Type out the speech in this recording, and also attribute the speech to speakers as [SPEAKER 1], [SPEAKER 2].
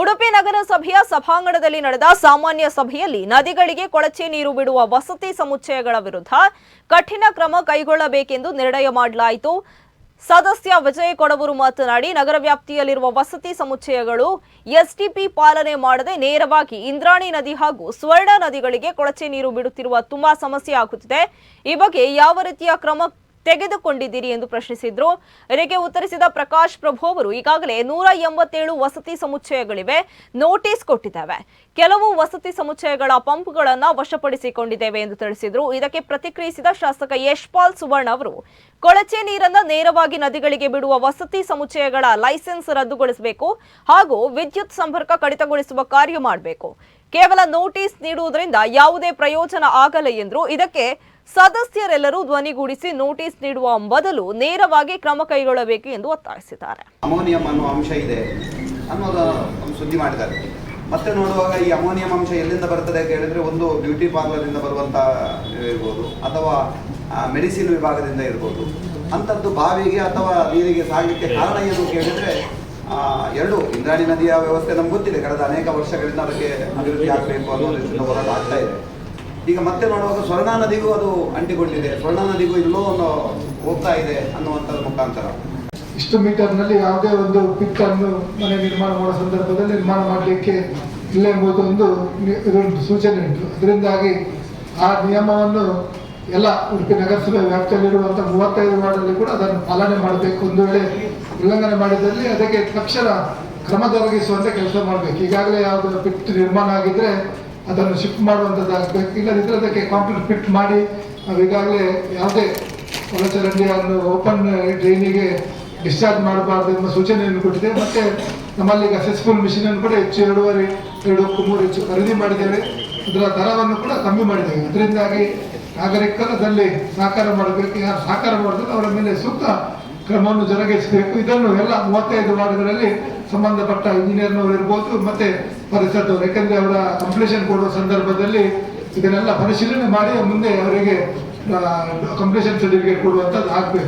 [SPEAKER 1] ಉಡುಪಿ ನಗರಸಭೆಯ ಸಭಾಂಗಣದಲ್ಲಿ ನಡೆದ ಸಾಮಾನ್ಯ ಸಭೆಯಲ್ಲಿ ನದಿಗಳಿಗೆ ಕೊಳಚೆ ನೀರು ಬಿಡುವ ವಸತಿ ಸಮುಚ್ಚಯಗಳ ವಿರುದ್ಧ ಕಠಿಣ ಕ್ರಮ ಕೈಗೊಳ್ಳಬೇಕೆಂದು ನಿರ್ಣಯ ಮಾಡಲಾಯಿತು. ಸದಸ್ಯ ವಿಜಯ ಕೊಡವರು ಮಾತನಾಡಿ, ನಗರ ವ್ಯಾಪ್ತಿಯಲ್ಲಿರುವ ವಸತಿ ಸಮುಚ್ಚಯಗಳು ಎಸ್ಟಿಪಿ ಪಾಲನೆ ಮಾಡದೆ ನೇರವಾಗಿ ಇಂದ್ರಾಣಿ ನದಿ ಹಾಗೂ ಸ್ವರ್ಣ ನದಿಗಳಿಗೆ ಕೊಳಚೆ ನೀರು ಬಿಡುತ್ತಿರುವ ತುಂಬಾ ಸಮಸ್ಯೆ ಆಗುತ್ತಿದೆ. ಈ ಬಗ್ಗೆ ಯಾವ ರೀತಿಯ ಕ್ರಮ ತೆಗೆದುಕೊಂಡಿದ್ದೀರಿ ಎಂದು ಪ್ರಶ್ನಿಸಿದ್ರು. ಇದಕ್ಕೆ ಉತ್ತರಿಸಿದ ಪ್ರಕಾಶ್ ಪ್ರಭು ಅವರು, ಈಗಾಗಲೇ ನೂರ ಎಂಬತ್ತೇಳು ವಸತಿ ಸಮುಚ್ಚಯಗಳಿವೆ, ನೋಟಿಸ್ ಕೊಟ್ಟಿದ್ದೇವೆ. ಕೆಲವು ವಸತಿ ಸಮುಚ್ಚಯಗಳ ಪಂಪ್ಗಳನ್ನು ವಶಪಡಿಸಿಕೊಂಡಿದ್ದೇವೆ ಎಂದು ತಿಳಿಸಿದ್ರು. ಇದಕ್ಕೆ ಪ್ರತಿಕ್ರಿಯಿಸಿದ ಶಾಸಕ ಯಶ್ಪಾಲ್ ಸುವರ್ಣ ಅವರು, ಕೊಳಚೆ ನೀರನ್ನ ನೇರವಾಗಿ ನದಿಗಳಿಗೆ ಬಿಡುವ ವಸತಿ ಸಮುಚ್ಚಯಗಳ ಲೈಸೆನ್ಸ್ ರದ್ದುಗೊಳಿಸಬೇಕು ಹಾಗೂ ವಿದ್ಯುತ್ ಸಂಪರ್ಕ ಕಡಿತಗೊಳಿಸುವ ಕಾರ್ಯ ಮಾಡಬೇಕು. ಕೇವಲ ನೋಟಿಸ್ ನೀಡುವುದರಿಂದ ಯಾವುದೇ ಪ್ರಯೋಜನ ಆಗಲ್ಲ ಎಂದ್ರು. ಇದಕ್ಕೆ ಸದಸ್ಯರೆಲ್ಲರೂ ಧ್ವನಿಗೂಡಿಸಿ ನೋಟಿಸ್ ನೀಡುವ ಬದಲು ನೇರವಾಗಿ ಕ್ರಮ ಕೈಗೊಳ್ಳಬೇಕು ಎಂದು ಒತ್ತಾಯಿಸಿದ್ದಾರೆ.
[SPEAKER 2] ಅಮೋನಿಯಂ ಅನ್ನುವ ಅಂಶ ಇದೆ ಅನ್ನೋದು ಸುದ್ದಿ ಮಾಡಿದ್ದಾರೆ. ಮತ್ತೆ ನೋಡುವಾಗ ಈ ಅಮೋನಿಯಂ ಅಂಶ ಎಲ್ಲಿಂದ ಬರ್ತದೆ ಅಂತ ಹೇಳಿದ್ರೆ ಒಂದು ಬ್ಯೂಟಿ ಪಾರ್ಲರಿಂದ ಬರುವಂತ ಇರ್ಬೋದು, ಅಥವಾ ಮೆಡಿಸಿನ್ ವಿಭಾಗದಿಂದ ಇರ್ಬೋದು. ಅಂಥದ್ದು ಬಾವಿಗೆ ಅಥವಾ ನೀರಿಗೆ ಸಾಗಲಿಕ್ಕೆ ಕಾರಣ ಏನು ಕೇಳಿದ್ರೆ ಎರಡು, ಇಂದ್ರಾಣಿ ನದಿಯ ವ್ಯವಸ್ಥೆ ನಮ್ಗೆ ಗೊತ್ತಿದೆ. ಕಳೆದ ಅನೇಕ ವರ್ಷಗಳಿಂದ ಅದಕ್ಕೆ ಅಭಿವೃದ್ಧಿ ಆಗಬೇಕು ಅನ್ನೋ ದೃಷ್ಟಿಯಿಂದ ಹೋರಾಟ ಆಗ್ತಾ ಇದೆ. ಈಗ ಮತ್ತೆ ನೋಡುವಾಗ ಸ್ವರ್ಣ ನದಿಗೂ ಅದು ಅಂಟಿಕೊಂಡಿದೆ. ಸ್ವರ್ಣ ನದಿಗೂ ಇಲ್ಲೋ ಒಂದು ಹೋಗ್ತಾ ಇದೆ ಅನ್ನುವಂಥದ್ದು ಮುಖಾಂತರ.
[SPEAKER 3] ಇಷ್ಟು ಮೀಟರ್ನಲ್ಲಿ ಯಾವುದೇ ಒಂದು ಪಿಕ್ ಅನ್ನು ಮನೆ ನಿರ್ಮಾಣ ಮಾಡೋ ಸಂದರ್ಭದಲ್ಲಿ ನಿರ್ಮಾಣ ಮಾಡಲಿಕ್ಕೆ ಇಲ್ಲ ಎಂಬುದು ಒಂದು ಇದೊಂದು ಸೂಚನೆ ಉಂಟು. ಅದರಿಂದಾಗಿ ಆ ನಿಯಮವನ್ನು ಎಲ್ಲ ಉಡುಪಿ ನಗರಸಭೆ ವ್ಯಾಪ್ತಿಯಲ್ಲಿರುವಂಥ ಮೂವತ್ತೈದು ವಾರ್ಡಲ್ಲಿ ಕೂಡ ಅದನ್ನು ಪಾಲನೆ ಮಾಡಬೇಕು ಒಂದು ವೇಳೆ ಉಲ್ಲಂಘನೆ ಮಾಡಿದಲ್ಲಿ ಅದಕ್ಕೆ ತಕ್ಷಣ ಕ್ರಮ ಜರುಗಿಸುವಂತೆ ಕೆಲಸ ಮಾಡಬೇಕು. ಈಗಾಗಲೇ ಯಾವುದು ಪಿಟ್ ನಿರ್ಮಾಣ ಆಗಿದ್ರೆ ಅದನ್ನು ಶಿಫ್ಟ್ ಮಾಡುವಂಥದ್ದಾಗಬೇಕು ಇಲ್ಲದಿದ್ದರೆ ಅದಕ್ಕೆ ಕಾಂಕ್ರೀಟ್ ಫಿಟ್ ಮಾಡಿ, ನಾವು ಈಗಾಗಲೇ ಯಾವುದೇ ಒಳಚರಂಡಿಯನ್ನು ಓಪನ್ ಡ್ರೈನಿಗೆ ಡಿಸ್ಚಾರ್ಜ್ ಮಾಡಬಾರ್ದು ಎಂಬ ಸೂಚನೆಯನ್ನು ಕೊಟ್ಟಿದೆ. ಮತ್ತು ನಮ್ಮಲ್ಲಿ ಈಗ ಸಕ್ಸಸ್ಫುಲ್ ಕೂಡ ಹೆಚ್ಚು ಎರಡೂವರೆ ಎರಡು ಮೂರು ಹೆಚ್ಚು ಖರೀದಿ ಮಾಡಿದ್ದೇವೆ. ಅದರ ದರವನ್ನು ಕೂಡ ಕಮ್ಮಿ ಮಾಡಿದ್ದೇವೆ. ಅದರಿಂದಾಗಿ ನಾಗರಿಕರಲ್ಲಿ ಸಹಕಾರ ಮಾಡಬೇಕು. ಯಾರು ಸಹಕಾರ ಮಾಡಿದ್ರೆ ಅವರ ಮೇಲೆ ಸೂಕ್ತ ಕ್ರಮವನ್ನು ಜರುಗಿಸಬೇಕು. ಇದನ್ನು ಎಲ್ಲ ಮೂವತ್ತೈದು ವಾರ್ಡ್ಗಳಲ್ಲಿ ಸಂಬಂಧಪಟ್ಟ ಇಂಜಿನಿಯರ್ನವರು ಇರ್ಬೋದು ಮತ್ತೆ ಪರಿಸರದವರು ಯಾಕಂದ್ರೆ ಅವರ ಕಂಪ್ಲೀಷನ್ ಕೊಡುವ ಸಂದರ್ಭದಲ್ಲಿ ಇದನ್ನೆಲ್ಲ ಪರಿಶೀಲನೆ ಮಾಡಿ, ಮುಂದೆ ಅವರಿಗೆ ಕಂಪ್ಲೀಷನ್ ಸರ್ಟಿಫಿಕೇಟ್ ಕೊಡುವಂಥದ್ದು ಆಗಬೇಕು.